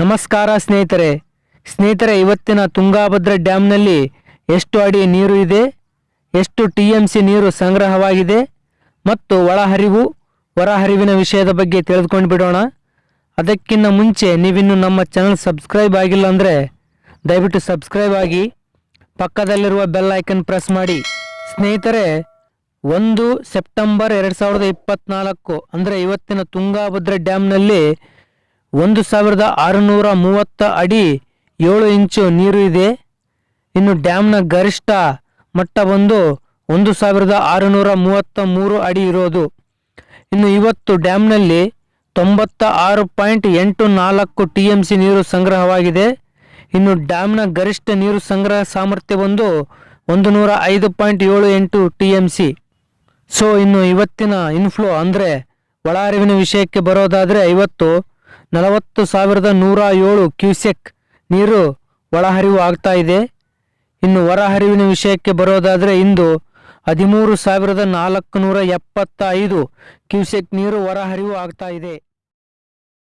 ನಮಸ್ಕಾರ ಸ್ನೇಹಿತರೆ. ಸ್ನೇಹಿತರೆ, ಇವತ್ತಿನ ತುಂಗಾಭದ್ರಾ ಡ್ಯಾಮ್ನಲ್ಲಿ ಎಷ್ಟು ಅಡಿ ನೀರು ಇದೆ? ಎಷ್ಟು ಟಿ ಎಂ ಸಿ ನೀರು ಸಂಗ್ರಹವಾಗಿದೆ? ಮತ್ತು ಒಳಹರಿವು, ಹೊರಹರಿವಿನ ವಿಷಯದ ಬಗ್ಗೆ ತಿಳಿದುಕೊಂಡು ಬಿಡೋಣ. ಅದಕ್ಕಿಂತ ಮುಂಚೆ ನೀವಿನ್ನು ನಮ್ಮ ಚಾನಲ್ ಸಬ್ಸ್ಕ್ರೈಬ್ ಆಗಿಲ್ಲ ಅಂದರೆ ದಯವಿಟ್ಟು ಸಬ್ಸ್ಕ್ರೈಬ್ ಆಗಿ, ಪಕ್ಕದಲ್ಲಿರುವ ಬೆಲ್ ಐಕನ್ ಪ್ರೆಸ್ ಮಾಡಿ. ಸ್ನೇಹಿತರೆ, ಒಂದು ಸೆಪ್ಟೆಂಬರ್ ಎರಡು ಸಾವಿರದ ಇಪ್ಪತ್ತ್ನಾಲ್ಕು ಅಂದರೆ ಇವತ್ತಿನ ತುಂಗಾಭದ್ರಾ ಡ್ಯಾಮ್ನಲ್ಲಿ ಒಂದು ಸಾವಿರದ ಆರುನೂರ ಮೂವತ್ತ ಅಡಿ ಏಳು ಇಂಚು ನೀರು ಇದೆ. ಇನ್ನು ಡ್ಯಾಮ್ನ ಗರಿಷ್ಠ ಮಟ್ಟ ಬಂದು ಒಂದು ಸಾವಿರದ ಆರುನೂರ ಮೂವತ್ತ ಮೂರು ಅಡಿ ಇರೋದು. ಇನ್ನು ಇವತ್ತು ಡ್ಯಾಮ್ನಲ್ಲಿ ತೊಂಬತ್ತ ಆರು ಪಾಯಿಂಟ್ ಎಂಟು ನಾಲ್ಕು ಟಿ ಎಂ ಸಿ ನೀರು ಸಂಗ್ರಹವಾಗಿದೆ. ಇನ್ನು ಡ್ಯಾಮ್ನ ಗರಿಷ್ಠ ನೀರು ಸಂಗ್ರಹ ಸಾಮರ್ಥ್ಯ ಬಂದು ಒಂದು ನೂರ ಐದು ಪಾಯಿಂಟ್ ಏಳು ಎಂಟು ಟಿ ಎಂ ಸಿ. ಸೊ ಇನ್ನು ಇವತ್ತಿನ ಇನ್ಫ್ಲೋ ಅಂದರೆ ಒಳಹರಿವಿನ ವಿಷಯಕ್ಕೆ ಬರೋದಾದರೆ ಇವತ್ತು ನಲವತ್ತು ಸಾವಿರದ ನೂರ ಏಳು ಕ್ಯೂಸೆಕ್ ನೀರು ಒಳಹರಿವು ಆಗ್ತಾ ಇದೆ. ಇನ್ನು ಹೊರಹರಿವಿನ ವಿಷಯಕ್ಕೆ ಬರೋದಾದರೆ ಇಂದು ಹದಿಮೂರು ಸಾವಿರದ ನಾಲ್ಕು ನೂರ ಎಪ್ಪತ್ತ ಐದು ಕ್ಯೂಸೆಕ್ ನೀರು ಹೊರಹರಿವು ಆಗ್ತಾ ಇದೆ.